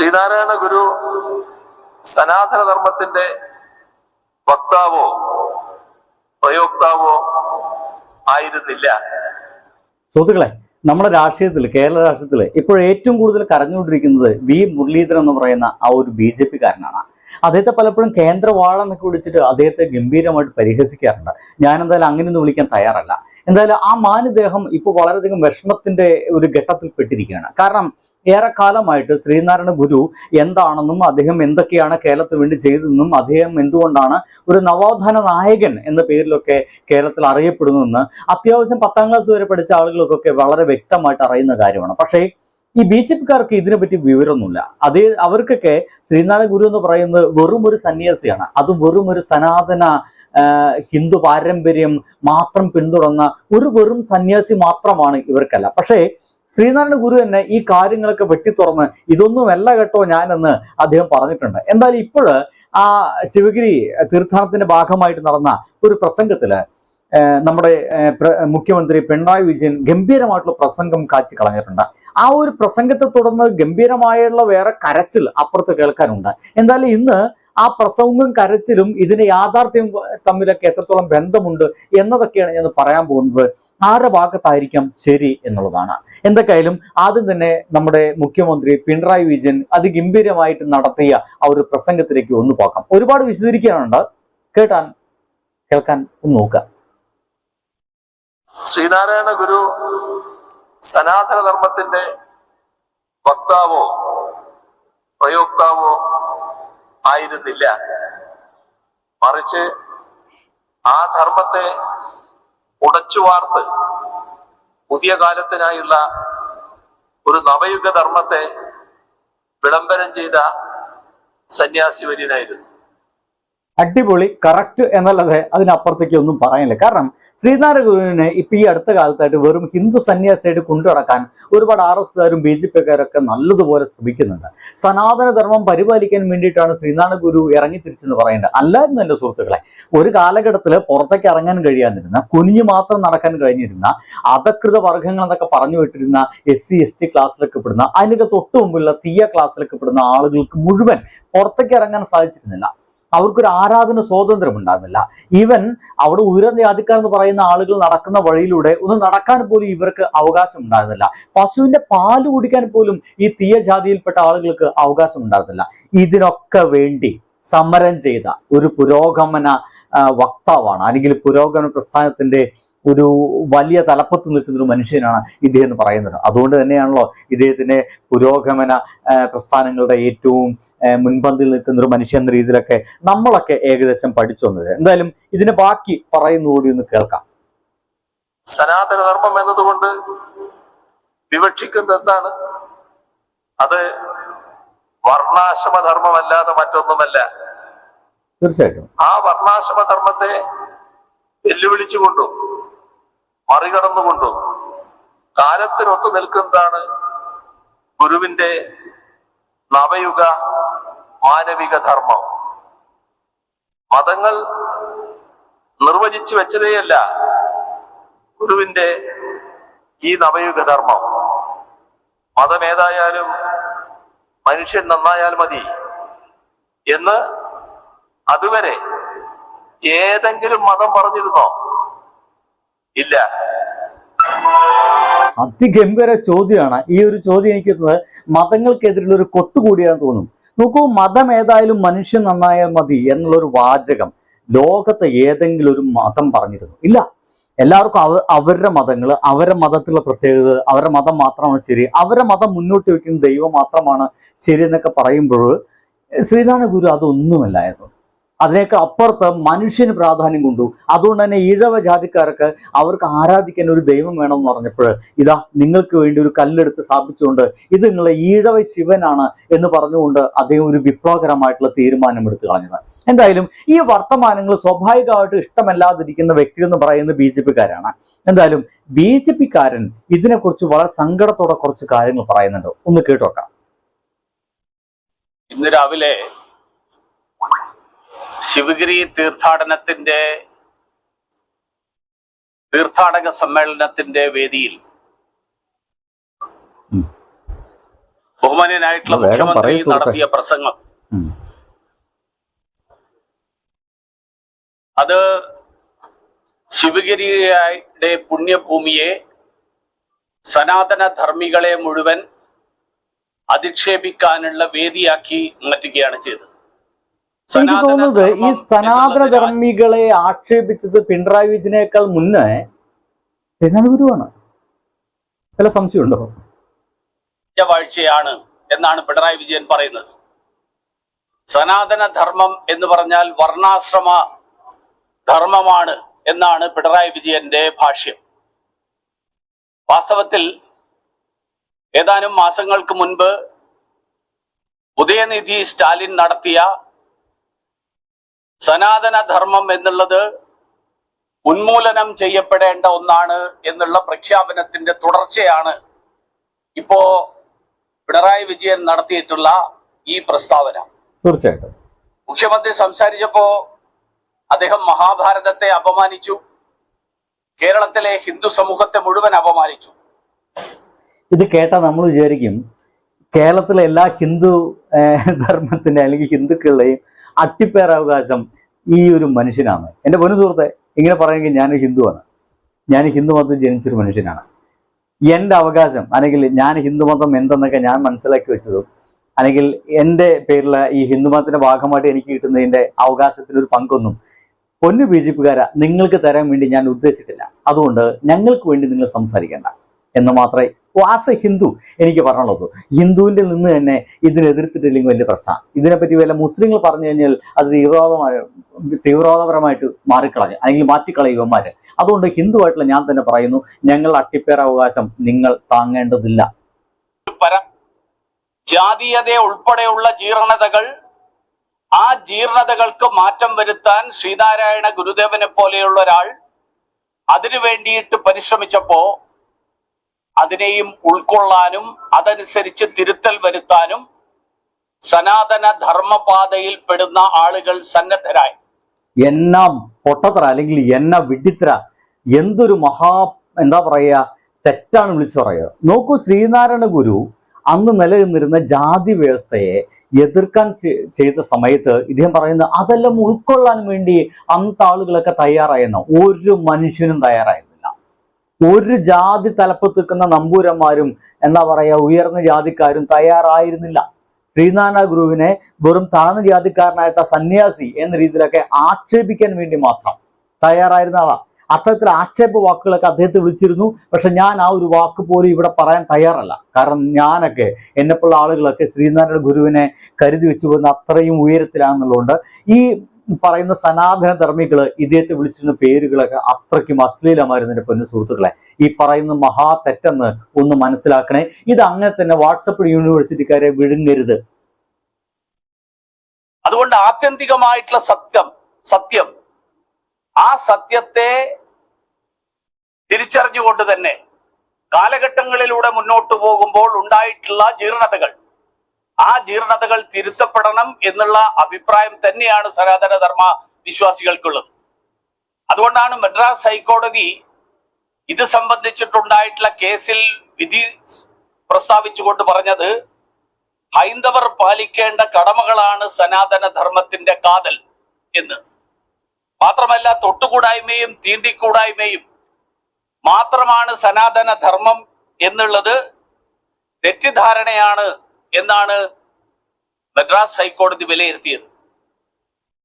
ശ്രീനാരായണ ഗുരു സനാതന ധർമ്മത്തിന്റെ വക്താവോ പ്രയോക്താവോ ആയിരുന്നില്ല. സുഹൃത്തുക്കളെ നമ്മുടെ രാഷ്ട്രീയത്തിൽ കേരള രാഷ്ട്രീയത്തിൽ ഇപ്പോൾ ഏറ്റവും കൂടുതൽ കരഞ്ഞുകൊണ്ടിരിക്കുന്നത് വി മുരളീധരൻ എന്ന് പറയുന്ന ആ ഒരു ബി ജെ അദ്ദേഹത്തെ പലപ്പോഴും കേന്ദ്രവാളെന്നൊക്കെ വിളിച്ചിട്ട് അദ്ദേഹത്തെ ഗംഭീരമായിട്ട് പരിഹസിക്കാറുണ്ട്. ഞാനെന്തായാലും അങ്ങനെയൊന്നും വിളിക്കാൻ തയ്യാറല്ല. എന്തായാലും ആ മാനുദേഹം ഇപ്പോൾ വളരെയധികം വിഷമത്തിന്റെ ഒരു ഘട്ടത്തിൽ പെട്ടിരിക്കുകയാണ്. കാരണം ഏറെക്കാലമായിട്ട് ശ്രീനാരായണ ഗുരു എന്താണെന്നും അദ്ദേഹം എന്തൊക്കെയാണ് കേരളത്തിന് വേണ്ടി ചെയ്തതെന്നും അദ്ദേഹം എന്തുകൊണ്ടാണ് ഒരു നവോത്ഥാന നായകൻ എന്ന പേരിലൊക്കെ കേരളത്തിൽ അറിയപ്പെടുന്നതെന്ന് അത്യാവശ്യം പത്താം ക്ലാസ് വരെ പഠിച്ച ആളുകൾക്കൊക്കെ വളരെ വ്യക്തമായിട്ട് അറിയുന്ന കാര്യമാണ്. പക്ഷേ ഈ ബി ജെ പിക്കാർക്ക് ഇതിനെപ്പറ്റി വിവരമൊന്നുമില്ല. അതേ അവർക്കൊക്കെ ശ്രീനാരായണ ഗുരു എന്ന് പറയുന്നത് വെറും ഒരു സന്യാസിയാണ്. അതും വെറും ഒരു സനാതന ഹിന്ദു പാരമ്പര്യം മാത്രം പിന്തുടർന്ന ഒരു വെറും സന്യാസി മാത്രമാണ് ഇവർക്കല്ല. പക്ഷേ ശ്രീനാരായണ ഗുരു തന്നെ ഈ കാര്യങ്ങളൊക്കെ വെട്ടിത്തുറന്ന് ഇതൊന്നുമല്ല കേട്ടോ ഞാനെന്ന് അദ്ദേഹം പറഞ്ഞിട്ടുണ്ട്. എന്തായാലും ഇപ്പോഴ് ആ ശിവഗിരി തീർത്ഥാടനത്തിന്റെ ഭാഗമായിട്ട് നടന്ന ഒരു പ്രസംഗത്തിൽ നമ്മുടെ മുഖ്യമന്ത്രി പിണറായി വിജയൻ ഗംഭീരമായിട്ടുള്ള പ്രസംഗം കാച്ചി കളഞ്ഞിട്ടുണ്ട്. ആ ഒരു പ്രസംഗത്തെ തുടർന്ന് ഗംഭീരമായുള്ള വേറെ കരച്ചിൽ അപ്പുറത്ത് കേൾക്കാനുണ്ട്. എന്തായാലും ഇന്ന് ആ പ്രസംഗവും കരച്ചിലും ഇതിന് യാഥാർത്ഥ്യം തമ്മിലൊക്കെ എത്രത്തോളം ബന്ധമുണ്ട് എന്നതൊക്കെയാണ് ഞാൻ പറയാൻ പോകുന്നത്. ആരുടെ ഭാഗത്തായിരിക്കാം ശരി എന്നുള്ളതാണ്. എന്തൊക്കെയായാലും ആദ്യം തന്നെ നമ്മുടെ മുഖ്യമന്ത്രി പിണറായി വിജയൻ അതിഗംഭീരമായിട്ട് നടത്തിയ ആ ഒരു പ്രസംഗത്തിലേക്ക് ഒന്ന് പോക്കാം ഒരുപാട് വിശദീകരിക്കാനുണ്ട്. കേട്ടാൻ കേൾക്കാൻ ഒന്ന് നോക്കുക. ശ്രീനാരായണ ഗുരു സനാതനധർമ്മത്തിന്റെ വക്താവോ പ്രയോക്താവോ ആയിരുന്നില്ല. മറിച്ച് ആ ധർമ്മത്തെ ഉടച്ചു വാർത്ത് പുതിയ കാലത്തിനായുള്ള ഒരു നവയുഗ ധർമ്മത്തെ വിളംബരം ചെയ്ത സന്യാസി വര്യനായിരുന്നു അടിപൊളി കറക്റ്റ് എന്നല്ലാതെ അതിനപ്പുറത്തേക്ക് ഒന്നും പറയാനില്ല. കാരണം ശ്രീനാരായണഗുരുവിനെ ഇപ്പൊ ഈ അടുത്ത കാലത്തായിട്ട് വെറും ഹിന്ദു സന്യാസിയായിട്ട് കൊണ്ടുനടക്കാൻ ഒരുപാട് ആർ എസ് കാരും ബി ജെ പിക്കാരൊക്കെ നല്ലതുപോലെ ശ്രമിക്കുന്നുണ്ട്. സനാതനധർമ്മം പരിപാലിക്കാൻ വേണ്ടിയിട്ടാണ് ശ്രീനാരായണ ഗുരു ഇറങ്ങി തിരിച്ചെന്ന് പറയേണ്ടത് അല്ലായിരുന്നു എന്റെ സുഹൃത്തുക്കളെ ഒരു കാലഘട്ടത്തിൽ പുറത്തേക്ക് ഇറങ്ങാൻ കഴിയാതിരുന്ന കുനിഞ്ഞു മാത്രം നടക്കാൻ കഴിഞ്ഞിരുന്ന അധകൃത വർഗങ്ങൾ എന്നൊക്കെ പറഞ്ഞു വിട്ടിരുന്ന എസ് സി എസ് ടി ക്ലാസ്സിലൊക്കെ പെടുന്ന അതിനൊക്കെ തൊട്ടു മുമ്പുള്ള തീയ ക്ലാസ്സിലൊക്കെ പെടുന്ന ആളുകൾക്ക് മുഴുവൻ പുറത്തേക്ക് ഇറങ്ങാൻ സാധിച്ചിരുന്നില്ല. അവർക്കൊരു ആരാധന സ്വാതന്ത്ര്യം ഉണ്ടാകുന്നില്ല ഈവൻ അവിടെ ഉയർന്ന ജാതിക്കാർ എന്ന് പറയുന്ന ആളുകൾ നടക്കുന്ന വഴിയിലൂടെ ഒന്ന് നടക്കാൻ പോലും ഇവർക്ക് അവകാശം ഉണ്ടായിരുന്നില്ല. പശുവിന്റെ പാൽ കുടിക്കാൻ പോലും ഈ തീയ ജാതിയിൽപ്പെട്ട ആളുകൾക്ക് അവകാശം ഉണ്ടായിരുന്നില്ല. ഇതിനൊക്കെ വേണ്ടി സമരം ചെയ്ത ഒരു പുരോഗമന വക്താവാണ്. അല്ലെങ്കിൽ പുരോഗമന പ്രസ്ഥാനത്തിന്റെ ഒരു വലിയ തലപ്പത്ത് നിൽക്കുന്ന ഒരു മനുഷ്യനാണ് ഇദ്ദേഹം എന്ന് പറയുന്നത്. അതുകൊണ്ട് തന്നെയാണല്ലോ ഇദ്ദേഹത്തിന്റെ പുരോഗമന പ്രസ്ഥാനങ്ങളുടെ ഏറ്റവും മുൻപന്തിൽ നിൽക്കുന്ന ഒരു മനുഷ്യൻ എന്ന രീതിയിലൊക്കെ നമ്മളൊക്കെ ഏകദേശം പഠിച്ചു വന്നത്. എന്തായാലും ഇതിന് ബാക്കി പറയുന്നുകൂടി ഒന്ന് കേൾക്കാം. സനാതനധർമ്മം എന്നതുകൊണ്ട് വിവക്ഷിക്കുന്നത് എന്താണ്? അത് വർണാശ്രമ ധർമ്മമല്ലാതെ മറ്റൊന്നുമല്ല. തീർച്ചയായിട്ടും. ആ വർണാശ്രമ ധർമ്മത്തെ വെല്ലുവിളിച്ചുകൊണ്ടും മറികടന്നുകൊണ്ടും കാലത്തിനൊത്തു നിൽക്കുന്നതാണ് ഗുരുവിന്റെ നവയുഗ മാനവിക ധർമ്മം. മതങ്ങൾ നിർവചിച്ചു വെച്ചതേയല്ല ഗുരുവിന്റെ ഈ നവയുഗ ധർമ്മം. മതമേതായാലും മനുഷ്യൻ നന്നായാൽ മതി എന്ന് അതുവരെ ഏതെങ്കിലും മതം പറഞ്ഞിരുന്നോ? ഇല്ല. അതിഗംഭീര ചോദ്യമാണ്. ഈ ഒരു ചോദ്യം എനിക്ക് തോന്നുന്നത് മതങ്ങൾക്കെതിരെയുള്ള ഒരു കൊത്തുകൂടിയാണെന്ന് തോന്നും. നോക്കൂ മതം ഏതായാലും മനുഷ്യൻ നന്നായാൽ മതി എന്നുള്ളൊരു വാചകം ലോകത്തെ ഏതെങ്കിലും ഒരു മതം പറഞ്ഞിരുന്നു. ഇല്ല. എല്ലാവർക്കും അവ അവരുടെ മതങ്ങൾ അവരുടെ മതത്തിലുള്ള പ്രത്യേകത അവരുടെ മതം മാത്രമാണ് ശരി. അവരുടെ മതം മുന്നോട്ട് വയ്ക്കുന്ന ദൈവം മാത്രമാണ് ശരി എന്നൊക്കെ പറയുമ്പോൾ ശ്രീനാരായണ ഗുരു അതൊന്നുമല്ലായിരുന്നു അതിനേക്ക് അപ്പുറത്ത് മനുഷ്യന് പ്രാധാന്യം കൊണ്ടു. അതുകൊണ്ട് തന്നെ ഈഴവ ജാതിക്കാർക്ക് അവർക്ക് ആരാധിക്കാൻ ഒരു ദൈവം വേണമെന്ന് പറഞ്ഞപ്പോൾ ഇതാ നിങ്ങൾക്ക് വേണ്ടി ഒരു കല്ലെടുത്ത് സ്ഥാപിച്ചുകൊണ്ട് ഇത് നിങ്ങളെ ഈഴവ ശിവനാണ് എന്ന് പറഞ്ഞുകൊണ്ട് അദ്ദേഹം ഒരു വിപ്ലവകരമായിട്ടുള്ള തീരുമാനം എടുത്തു കളഞ്ഞത്. എന്തായാലും ഈ വർത്തമാനങ്ങൾ സ്വാഭാവികമായിട്ട് ഇഷ്ടമല്ലാതിരിക്കുന്ന വ്യക്തി എന്ന് പറയുന്നത് ബി ജെ പിക്കാരാണ്. എന്തായാലും ബി ജെ പിക്കാരൻ ഇതിനെക്കുറിച്ച് വളരെ സങ്കടത്തോടെ കുറച്ച് കാര്യങ്ങൾ പറയുന്നുണ്ട്. ഒന്ന് കേട്ടോക്കാം ഇന്ന് രാവിലെ ശിവഗിരി തീർത്ഥാടനത്തിന്റെ തീർത്ഥാടക സമ്മേളനത്തിന്റെ വേദിയിൽ. ബഹുമാന്യനായിട്ടുള്ള മുഖ്യമന്ത്രി നടത്തിയ പ്രസംഗം. അത് ശിവഗിരിയുടെ പുണ്യഭൂമിയെ സനാതന ധർമ്മികളെ മുഴുവൻ അധിക്ഷേപിക്കാനുള്ള വേദിയാക്കി മാറ്റുകയാണ് ചെയ്തത്. എനിക്ക് തോന്നുന്നത് ഈ സനാതന ധർമ്മികളെ ആക്ഷേപിച്ചത് പിണറായി വിജയനേക്കാൾ മുന്നേ തെന്നാലി ഗുരുവാണ് ചില സംശയമുണ്ടോ വാഴ്ചയാണ് എന്നാണ് പിണറായി വിജയൻ പറയുന്നത്. സനാതന ധർമ്മം എന്ന് പറഞ്ഞാൽ വർണാശ്രമ ധർമ്മമാണ് എന്നാണ് പിണറായി വിജയന്റെ ഭാഷ്യം. വാസ്തവത്തിൽ ഏതാനും മാസങ്ങൾക്ക് മുൻപ് ഉദയനിധി സ്റ്റാലിൻ നടത്തിയ സനാതന ധർമ്മം എന്നുള്ളത് ഉന്മൂലനം ചെയ്യപ്പെടേണ്ട ഒന്നാണ് എന്നുള്ള പ്രഖ്യാപനത്തിന്റെ തുടർച്ചയാണ് ഇപ്പോ പിണറായി വിജയൻ നടത്തിയിട്ടുള്ള ഈ പ്രസ്താവന. തീർച്ചയായിട്ടും. മുഖ്യമന്ത്രി സംസാരിച്ചപ്പോ അദ്ദേഹം മഹാഭാരതത്തെ അപമാനിച്ചു. കേരളത്തിലെ ഹിന്ദു സമൂഹത്തെ മുഴുവൻ അപമാനിച്ചു. ഇത് കേട്ടാൽ നമ്മൾ വിചാരിക്കും കേരളത്തിലെ എല്ലാ ഹിന്ദു ധർമ്മത്തിന്റെ അല്ലെങ്കിൽ ഹിന്ദുക്കളുടെയും അട്ടിപ്പേറാവകാശം ഈ ഒരു മനുഷ്യനാണ്. എന്റെ പൊന്നു സുഹൃത്തെ ഇങ്ങനെ പറയുമെങ്കിൽ ഞാൻ ഹിന്ദുവാണ്. ഞാൻ ഹിന്ദു മതത്തിൽ ജനിച്ചൊരു മനുഷ്യനാണ്. എന്റെ അവകാശം അല്ലെങ്കിൽ ഞാൻ ഹിന്ദുമതം എന്തെന്നൊക്കെ ഞാൻ മനസ്സിലാക്കി വെച്ചതും അല്ലെങ്കിൽ എന്റെ പേരിൽ ഈ ഹിന്ദുമതത്തിന്റെ ഭാഗമായിട്ട് എനിക്ക് കിട്ടുന്നതിന്റെ അവകാശത്തിന് ഒരു പങ്കൊന്നും പൊന്നു ബി ജെ നിങ്ങൾക്ക് തരാൻ വേണ്ടി ഞാൻ ഉദ്ദേശിച്ചിട്ടില്ല. അതുകൊണ്ട് ഞങ്ങൾക്ക് വേണ്ടി നിങ്ങൾ സംസാരിക്കേണ്ട. എന്ന് മാത്രമേ ആസ് എ ഹിന്ദു എനിക്ക് പറഞ്ഞുള്ളൂ. ഹിന്ദുവിന്റെ നിന്ന് തന്നെ ഇതിനെതിർത്തിട്ടില്ലെങ്കിൽ വലിയ പ്രശ്നമാണ് ഇതിനെപ്പറ്റി വല്ല മുസ്ലിങ്ങൾ പറഞ്ഞു കഴിഞ്ഞാൽ അത് തീവ്രവാദമായ തീവ്രവാദപരമായിട്ട് മാറിക്കളഞ്ഞു. അല്ലെങ്കിൽ മാറ്റിക്കളയുവന്മാര് അതുകൊണ്ട് ഹിന്ദുവായിട്ടുള്ള ഞാൻ തന്നെ പറയുന്നു ഞങ്ങൾ അട്ടിപ്പേർ അവകാശം നിങ്ങൾ താങ്ങേണ്ടതില്ല. ജാതീയത ഉൾപ്പെടെയുള്ള ജീർണതകൾ ആ ജീർണതകൾക്ക് മാറ്റം വരുത്താൻ ശ്രീനാരായണ ഗുരുദേവനെ പോലെയുള്ള ഒരാൾ അതിനു വേണ്ടിയിട്ട് പരിശ്രമിച്ചപ്പോ അതിനെയും ഉൾക്കൊള്ളാനും അതനുസരിച്ച് തിരുത്തൽ വരുത്താനും സനാതന ധർമ്മപാതയിൽ പെടുന്ന ആളുകൾ സന്നദ്ധരായി. എന്ന പൊട്ടത്ര അല്ലെങ്കിൽ എന്ന വിഡിത്തര എന്തൊരു മഹാ എന്താ പറയുക തെറ്റാണ് വിളിച്ചു പറയുക. നോക്കൂ ശ്രീനാരായണ ഗുരു അന്ന് നിലനിന്നിരുന്ന ജാതി വ്യവസ്ഥയെ എതിർക്കാൻ ചെയ്ത സമയത്ത് ഇദ്ദേഹം പറയുന്നത് അതെല്ലാം ഉൾക്കൊള്ളാൻ വേണ്ടി അന്നത്തെ ആളുകളൊക്കെ തയ്യാറായെന്നോ. ഒരു മനുഷ്യനും തയ്യാറായിരുന്നില്ല ഒരു ജാതി തലപ്പത്ത് നിൽക്കുന്ന നമ്പൂരന്മാരും എന്താ പറയുക ഉയർന്ന ജാതിക്കാരും തയ്യാറായിരുന്നില്ല. ശ്രീനാരായണ ഗുരുവിനെ വെറും താഴ്ന്ന ജാതിക്കാരനായിട്ട സന്യാസി എന്ന രീതിയിലൊക്കെ ആക്ഷേപിക്കാൻ വേണ്ടി മാത്രം തയ്യാറായിരുന്ന ആളാ. അത്തരത്തിൽ ആക്ഷേപ വാക്കുകളൊക്കെ അദ്ദേഹത്തെ വിളിച്ചിരുന്നു. പക്ഷെ ഞാൻ ആ ഒരു വാക്ക് പോലും ഇവിടെ പറയാൻ തയ്യാറല്ല. കാരണം ഞാനൊക്കെ എന്നെപ്പോലുള്ള ആളുകളൊക്കെ ശ്രീനാരായണ ഗുരുവിനെ കരുതി വെച്ചു പോകുന്ന അത്രയും ഉയരത്തിലാണെന്നുള്ളതുകൊണ്ട് ഈ പറയുന്ന സനാതന ധർമ്മികൾ ഇദ്ദേഹത്തെ വിളിച്ചിരുന്ന പേരുകളൊക്കെ അത്രയ്ക്കും അശ്ലീലമായിരുന്നു എന്റെ പൊന്നു സുഹൃത്തുക്കളെ? ഈ പറയുന്ന മഹാ തെറ്റെന്ന് ഒന്ന് മനസ്സിലാക്കണേ. ഇത് അങ്ങനെ തന്നെ വാട്സപ്പ് യൂണിവേഴ്സിറ്റിക്കാരെ വിഴുങ്ങരുത്. അതുകൊണ്ട് ആത്യന്തികമായിട്ടുള്ള സത്യം സത്യം. ആ സത്യത്തെ തിരിച്ചറിഞ്ഞുകൊണ്ട് തന്നെ കാലഘട്ടങ്ങളിലൂടെ മുന്നോട്ട് പോകുമ്പോൾ ഉണ്ടായിട്ടുള്ള ജീർണതകൾ. ആ ജീർണതകൾ തിരുത്തപ്പെടണം എന്നുള്ള അഭിപ്രായം തന്നെയാണ് സനാതന ധർമ്മ വിശ്വാസികൾക്കുള്ളത്. അതുകൊണ്ടാണ് മദ്രാസ് ഹൈക്കോടതി ഇത് സംബന്ധിച്ചിട്ടുണ്ടായിട്ടുള്ള കേസിൽ വിധി പ്രസ്താവിച്ചുകൊണ്ട് പറഞ്ഞത് ഹൈന്ദവർ പാലിക്കേണ്ട കടമകളാണ് സനാതന ധർമ്മത്തിന്റെ കാതൽ എന്ന്. മാത്രമല്ല തൊട്ടുകൂടായ്മയും തീണ്ടിക്കൂടായ്മയും മാത്രമാണ് സനാതന ധർമ്മം എന്നുള്ളത് തെറ്റിദ്ധാരണയാണ് എന്നാണ് മദ്രാസ് ഹൈക്കോടതി വിലയിരുത്തിയത്.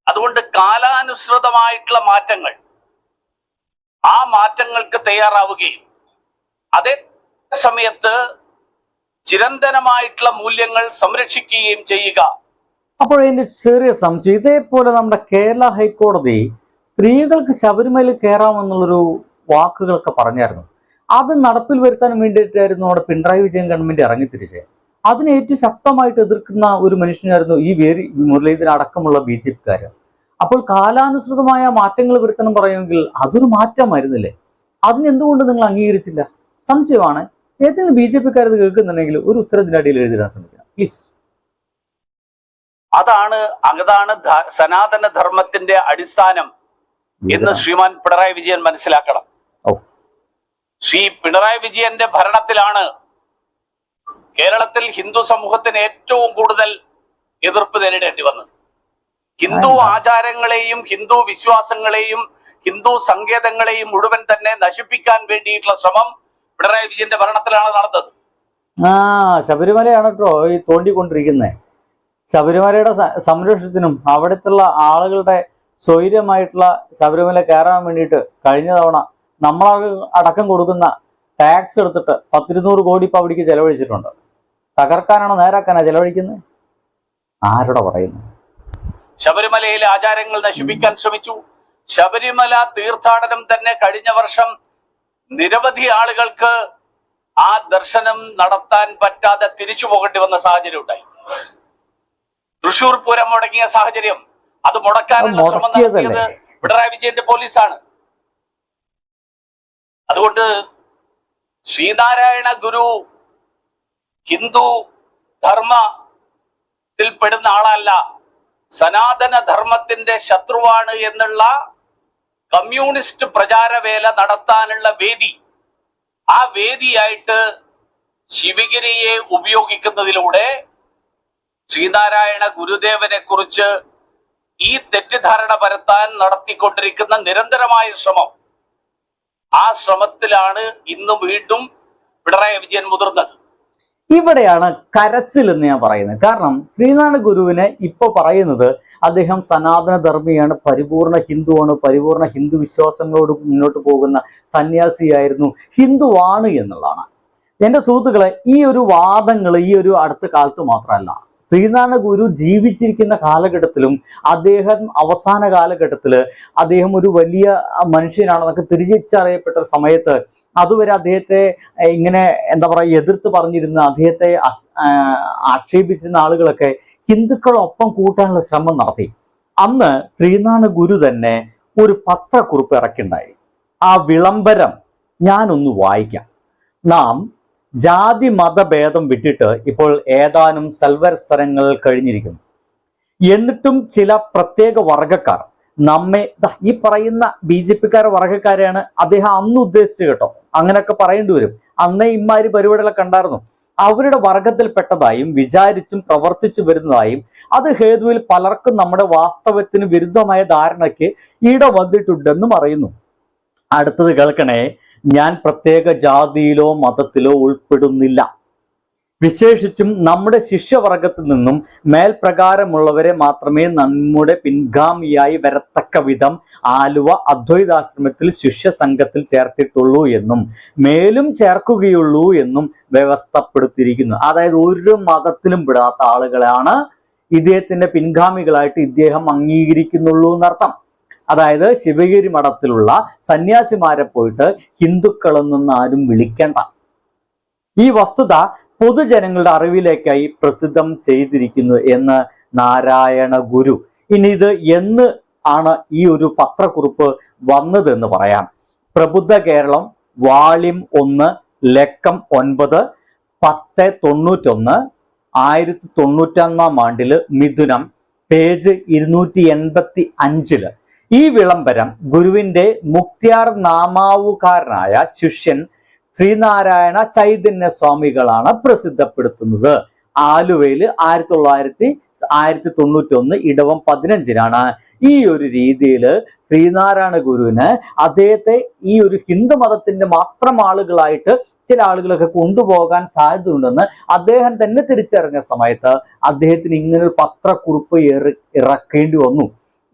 അതുകൊണ്ട് കാലാനുസൃതമായിട്ടുള്ള മാറ്റങ്ങൾ ആ മാറ്റങ്ങൾക്ക് തയ്യാറാവുകയും അതേ സമയത്ത് ചിരന്തനമായിട്ടുള്ള മൂല്യങ്ങൾ സംരക്ഷിക്കുകയും ചെയ്യുക. അപ്പോൾ എന്റെ ചെറിയ സംശയം ഇതേപോലെ നമ്മുടെ കേരള ഹൈക്കോടതി സ്ത്രീകൾക്ക് ശബരിമലയിൽ കയറാമെന്നുള്ളൊരു വാക്കുകളൊക്കെ പറഞ്ഞായിരുന്നു. അത് നടപ്പിൽ വരുത്താൻ വേണ്ടിയിട്ടായിരുന്നു അവിടെ പിണറായി വിജയൻ ഗവൺമെന്റ് ഇറങ്ങിത്തിരിച്ചത്. അതിനെ ഏറ്റവും ശക്തമായിട്ട് എതിർക്കുന്ന ഒരു മനുഷ്യനായിരുന്നു ഈ വേരി മുരളീധരൻ അടക്കമുള്ള ബി ജെ പിക്കാർ അപ്പോൾ കാലാനുസൃതമായ മാറ്റങ്ങൾ വരുത്തണം പറയുമെങ്കിൽ അതൊരു മാറ്റമായിരുന്നില്ലേ? അതിനെന്തുകൊണ്ട് നിങ്ങൾ അംഗീകരിച്ചില്ല? സംശയമാണ്. ഏതെങ്കിലും ബി ജെ പിക്കാരത് കേൾക്കുന്നുണ്ടെങ്കിൽ ഒരു ഉത്തരത്തിന്റെ അടിയിൽ എഴുതാൻ ശ്രമിക്കണം പ്ലീസ് അതാണ് അതാണ് സനാതന ധർമ്മത്തിന്റെ അടിസ്ഥാനം എന്ന് ശ്രീമാൻ പിണറായി വിജയൻ മനസ്സിലാക്കണം. ഓ. ശ്രീ പിണറായി വിജയന്റെ ഭരണത്തിലാണ് കേരളത്തിൽ ഹിന്ദു സമൂഹത്തിന് ഏറ്റവും കൂടുതൽ എതിർപ്പ് നേരിടേണ്ടി വന്നത്. ഹിന്ദു ആചാരങ്ങളെയും ഹിന്ദു വിശ്വാസങ്ങളെയും ഹിന്ദു സങ്കേതങ്ങളെയും മുഴുവൻ തന്നെ നശിപ്പിക്കാൻ വേണ്ടിയിട്ടുള്ള ശ്രമം പിണറായി വിജയന്റെ ഭരണത്തിലാണ് നടന്നത്. ആ ശബരിമലയാണ് കേട്ടോ ഈ തോണ്ടിക്കൊണ്ടിരിക്കുന്നത് ശബരിമലയുടെ സംരക്ഷണത്തിനും അവിടുത്തെ ആളുകളുടെ സ്വൈര്യമായിട്ടുള്ള ശബരിമല കയറാൻ വേണ്ടിയിട്ട് കഴിഞ്ഞ തവണ നമ്മൾ അടക്കം കൊടുക്കുന്ന ടാക്സ് എടുത്തിട്ട് പത്തിരുന്നൂറ് കോടി ഇപ്പൊ അവിടേക്ക് ചെലവഴിച്ചിട്ടുണ്ട്. തകർക്കാനാണോ നേരാക്കാനാ ചെലവഴിക്കുന്നത് ആരോടെ പറയുന്നു? ശബരിമലയിലെ ആചാരങ്ങൾ നശിപ്പിക്കാൻ ശ്രമിച്ചു. ശബരിമല തീർത്ഥാടനം തന്നെ കഴിഞ്ഞ വർഷം നിരവധി ആളുകൾക്ക് ആ ദർശനം നടത്താൻ പറ്റാതെ തിരിച്ചു പോകേണ്ടി വന്ന സാഹചര്യം ഉണ്ടായി. തൃശൂർ പൂരം മുടങ്ങിയ സാഹചര്യം. അത് മുടക്കാനുള്ള ശ്രമം നടത്തിയത് പിണറായി വിജയന്റെ പോലീസാണ്. അതുകൊണ്ട് ശ്രീനാരായണ ഗുരു ഹിന്ദു ധർമ്മത്തിൽ പെടുന്ന ആളല്ല. സനാതന ധർമ്മത്തിന്റെ ശത്രുവാണ് എന്നുള്ള കമ്മ്യൂണിസ്റ്റ് പ്രചാരവേല നടത്താനുള്ള വേദി. ആ വേദിയായിട്ട് ശിവഗിരിയെ ഉപയോഗിക്കുന്നതിലൂടെ ശ്രീനാരായണ ഗുരുദേവനെ കുറിച്ച് ഈ തെറ്റിദ്ധാരണ പരത്താൻ നടത്തിക്കൊണ്ടിരിക്കുന്ന നിരന്തരമായ ശ്രമം. ആ ശ്രമത്തിലാണ് ഇന്ന് വീണ്ടും പിണറായി വിജയൻ മുതിർന്നത്. ഇവിടെയാണ് കരച്ചിൽ എന്ന് ഞാൻ പറയുന്നത്. കാരണം ശ്രീനാരായണ ഗുരുവിനെ ഇപ്പൊ പറയുന്നത് അദ്ദേഹം സനാതന ധർമ്മിയാണ് പരിപൂർണ ഹിന്ദുവാണ് പരിപൂർണ ഹിന്ദു വിശ്വാസങ്ങളോട് മുന്നോട്ട് പോകുന്ന സന്യാസിയായിരുന്നു ഹിന്ദുവാണ് എന്നുള്ളതാണ്. എന്റെ സുഹൃത്തുക്കളെ ഈ ഒരു വാദങ്ങൾ ഈ ഒരു അടുത്ത കാലത്ത് മാത്രമല്ല ശ്രീനാരായണ ഗുരു ജീവിച്ചിരിക്കുന്ന കാലഘട്ടത്തിലും അദ്ദേഹം അവസാന കാലഘട്ടത്തിൽ അദ്ദേഹം ഒരു വലിയ മനുഷ്യനാണെന്നൊക്കെ തിരിച്ചറിയപ്പെട്ട സമയത്ത് അതുവരെ അദ്ദേഹത്തെ ഇങ്ങനെ എന്താ പറയുക എതിർത്ത് പറഞ്ഞിരുന്ന അദ്ദേഹത്തെ ആക്ഷേപിച്ചിരുന്ന ആളുകളൊക്കെ ഹിന്ദുക്കളൊപ്പം കൂട്ടാനുള്ള ശ്രമം നടത്തി. അന്ന് ശ്രീനാരായണ ഗുരു തന്നെ ഒരു പത്രക്കുറിപ്പ് ഇറക്കിണ്ടായി. ആ വിളംബരം ഞാനൊന്ന് വായിക്കാം. നാം ജാതി മതഭേദം വിട്ടിട്ട് ഇപ്പോൾ ഏതാനും സൽവത്സരങ്ങൾ കഴിഞ്ഞിരിക്കുന്നു. എന്നിട്ടും ചില പ്രത്യേക വർഗക്കാർ നമ്മെ ഈ പറയുന്ന ബി ജെ പിക്കാർ വർഗക്കാരെയാണ് അദ്ദേഹം അന്ന് ഉദ്ദേശിച്ചത് കേട്ടോ. അങ്ങനെയൊക്കെ പറയേണ്ടി വരും. അന്നേ ഇമാരി പരിപാടികളൊക്കെ കണ്ടായിരുന്നു. അവരുടെ വർഗത്തിൽപ്പെട്ടതായും വിചാരിച്ചും പ്രവർത്തിച്ചു വരുന്നതായും അത് ഹേതുവിൽ പലർക്കും നമ്മുടെ വാസ്തവത്തിന് വിരുദ്ധമായ ധാരണയ്ക്ക് ഇട ഇടവന്നിട്ടുണ്ടെന്നും അറിയുന്നു. അടുത്തത് കേൾക്കണേ ഞാൻ പ്രത്യേക ജാതിയിലോ മതത്തിലോ ഉൾപ്പെടുന്നില്ല. വിശേഷിച്ചും നമ്മുടെ ശിഷ്യവർഗത്തിൽ നിന്നും മേൽപ്രകാരമുള്ളവരെ മാത്രമേ നമ്മുടെ പിൻഗാമിയായി വരത്തക്ക വിധം ആലുവ അദ്വൈതാശ്രമത്തിൽ ശിഷ്യ സംഘത്തിൽ ചേർത്തിട്ടുള്ളൂ എന്നും മേലും ചേർക്കുകയുള്ളൂ എന്നും വ്യവസ്ഥപ്പെടുത്തിയിരിക്കുന്നു. അതായത് ഒരു മതത്തിലും പെടാത്ത ആളുകളാണ് ഇദ്ദേഹത്തിന്റെ പിൻഗാമികളായിട്ട് ഇദ്ദേഹം അംഗീകരിക്കുന്നുള്ളൂ എന്നർത്ഥം. അതായത് ശിവഗിരി മഠത്തിലുള്ള സന്യാസിമാരെ പോയിട്ട് ഹിന്ദുക്കളെന്നൊന്നും ആരും വിളിക്കേണ്ട. ഈ വസ്തുത പൊതുജനങ്ങളുടെ അറിവിലേക്കായി പ്രസിദ്ധം ചെയ്തിരിക്കുന്നു എന്ന് നാരായണ ഗുരു. ഇനി ഇത് എന്ന് ആണ് ഈ ഒരു പത്രക്കുറിപ്പ് വന്നതെന്ന് പറയാം. പ്രബുദ്ധ കേരളം വാളിം ഒന്ന് ലക്കം ഒൻപത് പത്ത് തൊണ്ണൂറ്റൊന്ന് ആയിരത്തി തൊണ്ണൂറ്റൊന്നാം ആണ്ടിൽ മിഥുനം പേജ് ഇരുന്നൂറ്റി എൺപത്തി അഞ്ചിൽ ഈ വിളംബരം ഗുരുവിന്റെ മുക്തിയാർ നാമാവുകാരനായ ശിഷ്യൻ ശ്രീനാരായണ ചൈതന്യ സ്വാമികളാണ് പ്രസിദ്ധപ്പെടുത്തുന്നത്. ആലുവയിൽ ആയിരത്തി തൊള്ളായിരത്തി ആയിരത്തി തൊണ്ണൂറ്റി ഒന്ന് ഇടവം പതിനഞ്ചിനാണ് ഈ ഒരു രീതിയിൽ ശ്രീനാരായണ ഗുരുവിന് അദ്ദേഹത്തെ ഈ ഒരു ഹിന്ദു മതത്തിന്റെ മാത്രം ആളുകളായിട്ട് ചില ആളുകളൊക്കെ കൊണ്ടുപോകാൻ സാധ്യതയുണ്ടെന്ന് അദ്ദേഹം തന്നെ തിരിച്ചറിഞ്ഞ സമയത്ത് അദ്ദേഹത്തിന് ഇങ്ങനൊരു പത്രക്കുറിപ്പ് ഇറ- ഇറക്കേണ്ടി വന്നു.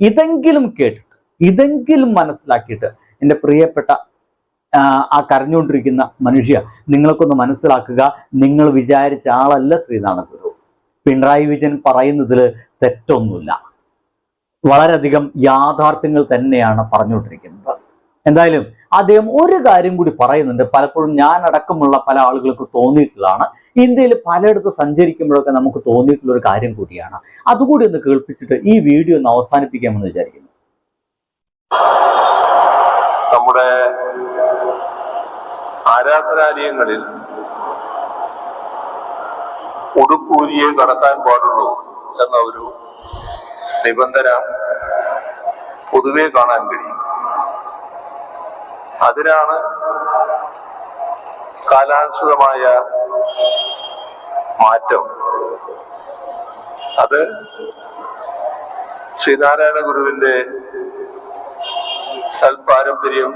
ഇതെങ്കിലും കേട്ടിട്ട് ഇതെങ്കിലും മനസ്സിലാക്കിയിട്ട് എന്റെ പ്രിയപ്പെട്ട ആ, കരഞ്ഞുകൊണ്ടിരിക്കുന്ന മനുഷ്യ നിങ്ങൾക്കൊന്ന് മനസ്സിലാക്കുക നിങ്ങൾ വിചാരിച്ച ആളല്ല ശ്രീനാഥ ഗുരു. പിണറായി വിജയൻ പറയുന്നതിൽ തെറ്റൊന്നുമില്ല. വളരെയധികം യാഥാർത്ഥ്യങ്ങൾ തന്നെയാണ് പറഞ്ഞുകൊണ്ടിരിക്കുന്നത്. എന്തായാലും അദ്ദേഹം ഒരു കാര്യം കൂടി പറയുന്നുണ്ട്. പലപ്പോഴും ഞാൻ അടക്കമുള്ള പല ആളുകൾക്ക് തോന്നിയിട്ടുള്ളതാണ് ഇന്ത്യയിൽ പലയിടത്ത് സഞ്ചരിക്കുമ്പോഴൊക്കെ നമുക്ക് തോന്നിയിട്ടുള്ള ഒരു കാര്യം കൂടിയാണ്. അതുകൂടി ഒന്ന് കേൾപ്പിച്ചിട്ട് ഈ വീഡിയോ ഒന്ന് അവസാനിപ്പിക്കാമെന്ന് വിചാരിക്കുന്നു. നമ്മുടെ ആരാധനാലയങ്ങളിൽ ഉടുപ്പൂരിയെ കടക്കാൻ പാടുള്ളൂ എന്ന ഒരു നിബന്ധന പൊതുവെ കാണാൻ കഴിയും. അതിനാണ് കാലാനുസൃതമായ മാറ്റം. അത് ശ്രീനാരായണ ഗുരുവിന്റെ സൽപാരമ്പര്യം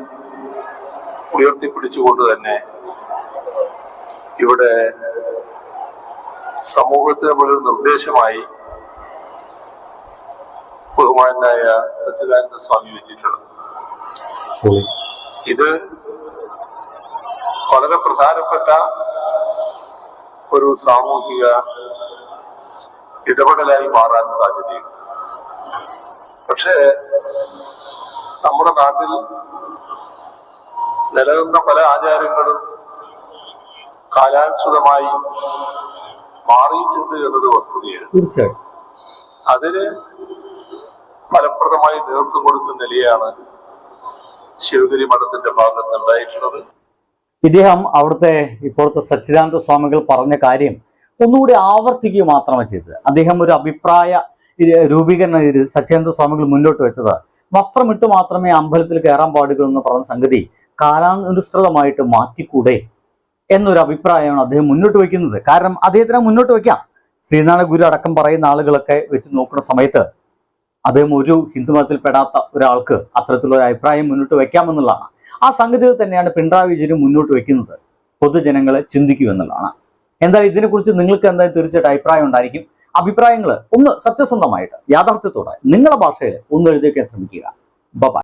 ഉയർത്തിപ്പിടിച്ചുകൊണ്ട് തന്നെ ഇവിടെ സമൂഹത്തിന് മുന്നിൽ നിർദ്ദേശമായി ബഹുമാനായ സച്ചിദാനന്ദ സ്വാമി വെച്ചിട്ടുള്ളത്. ഇത് വളരെ പ്രധാനപ്പെട്ട ഒരു സാമൂഹിക ഇടപെടലായി മാറാൻ സാധ്യതയുണ്ട്. പക്ഷേ നമ്മുടെ നാട്ടിൽ നിലനിന്ന പല ആചാരങ്ങളും കാലാനുസൃതമായി മാറിയിട്ടുണ്ട് എന്നത് വസ്തുതയാണ്. തീർച്ചയായും അതിന് ഫലപ്രദമായി നേതൃത്വം കൊടുക്കുന്ന നിലയാണ് ശിവഗിരി മഠത്തിന്റെ ഭാഗത്ത് ഉണ്ടായിട്ടുള്ളത് ഇദ്ദേഹം അവിടുത്തെ ഇപ്പോഴത്തെ സച്ചിദാനന്ദ സ്വാമികൾ പറഞ്ഞ കാര്യം ഒന്നുകൂടി ആവർത്തിക്കുക മാത്രമേ ചെയ്തത്. അദ്ദേഹം ഒരു അഭിപ്രായ രൂപീകരണ സച്ചിദാനന്ദ സ്വാമികൾ മുന്നോട്ട് വെച്ചത് വസ്ത്രമിട്ട് മാത്രമേ അമ്പലത്തിൽ കയറാൻ പാടുകയുള്ളൂ എന്ന് പറഞ്ഞ സംഗതി കാലാനുസൃതമായിട്ട് മാറ്റിക്കൂടെ എന്നൊരു അഭിപ്രായമാണ് അദ്ദേഹം മുന്നോട്ട് വയ്ക്കുന്നത്. കാരണം അദ്ദേഹത്തിനെ മുന്നോട്ട് വയ്ക്കാം. ശ്രീനാരായണ ഗുരു അടക്കം പറയുന്ന ആളുകളൊക്കെ വെച്ച് നോക്കുന്ന സമയത്ത് അദ്ദേഹം ഒരു ഹിന്ദുമതത്തിൽ പെടാത്ത ഒരാൾക്ക് അത്തരത്തിലുള്ള അഭിപ്രായം മുന്നോട്ട് വെക്കാമെന്നുള്ളതാണ് ആ സംഗതികൾ തന്നെയാണ് പിണറായി വിജയൻ മുന്നോട്ട് വെക്കുന്നത്. പൊതുജനങ്ങളെ ചിന്തിക്കൂ എന്നുള്ളതാണ്. എന്തായാലും ഇതിനെക്കുറിച്ച് നിങ്ങൾക്ക് എന്തായാലും തീർച്ചയായിട്ടും അഭിപ്രായം ഉണ്ടായിരിക്കും. അഭിപ്രായങ്ങൾ ഒന്ന് സത്യസന്ധമായിട്ട് യാഥാർത്ഥ്യത്തോടെ നിങ്ങളുടെ ഭാഷയിൽ ഒന്ന് എഴുതി വയ്ക്കാൻ ശ്രമിക്കുക. ബൈ